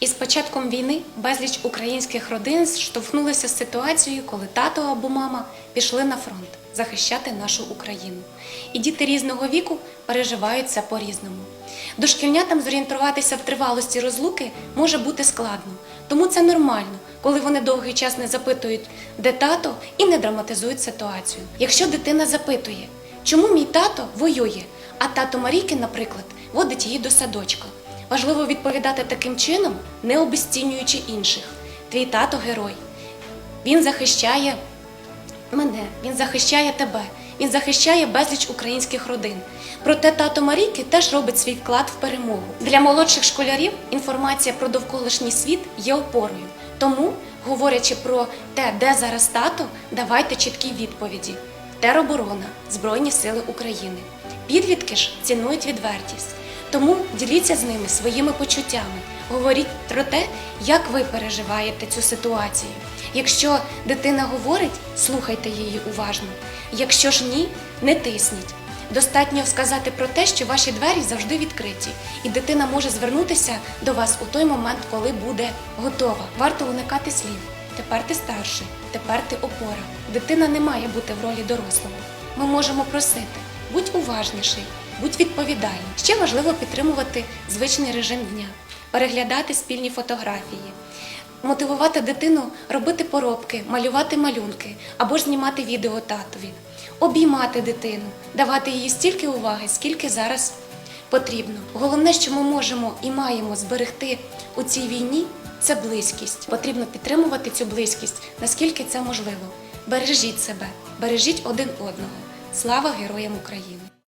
Із початком війни безліч українських родин штовхнулися з ситуацією, коли тато або мама пішли на фронт захищати нашу Україну. І діти різного віку переживають це по-різному. Дошкільнятам зорієнтуватися в тривалості розлуки може бути складно, тому це нормально, коли вони довгий час не запитують, де тато, і не драматизують ситуацію. Якщо дитина запитує, чому мій тато воює, а тато Марійки, наприклад, водить її до садочка. Важливо відповідати таким чином, не обесцінюючи інших. Твій тато герой. Він захищає мене, він захищає тебе, він захищає безліч українських родин. Проте тато Марійки теж робить свій вклад в перемогу. Для молодших школярів інформація про довколишній світ є опорою. Тому, говорячи про те, де зараз тато, давайте чіткі відповіді: тероборона, Збройні Сили України. Підлітки ж цінують відвертість. Тому діліться з ними своїми почуттями. Говоріть про те, як ви переживаєте цю ситуацію. Якщо дитина говорить, слухайте її уважно. Якщо ж ні, не тисніть. Достатньо сказати про те, що ваші двері завжди відкриті, і дитина може звернутися до вас у той момент, коли буде готова. Варто уникати слів. Тепер ти старший, тепер ти опора. Дитина не має бути в ролі дорослого. Ми можемо просити, будь уважніший, будь відповідальним. Ще важливо підтримувати звичний режим дня, переглядати спільні фотографії, мотивувати дитину робити поробки, малювати малюнки або ж знімати відео татові, обіймати дитину, давати їй стільки уваги, скільки зараз потрібно. Головне, що ми можемо і маємо зберегти у цій війні, це близькість. Потрібно підтримувати цю близькість, наскільки це можливо. Бережіть себе, бережіть один одного. Слава героям України!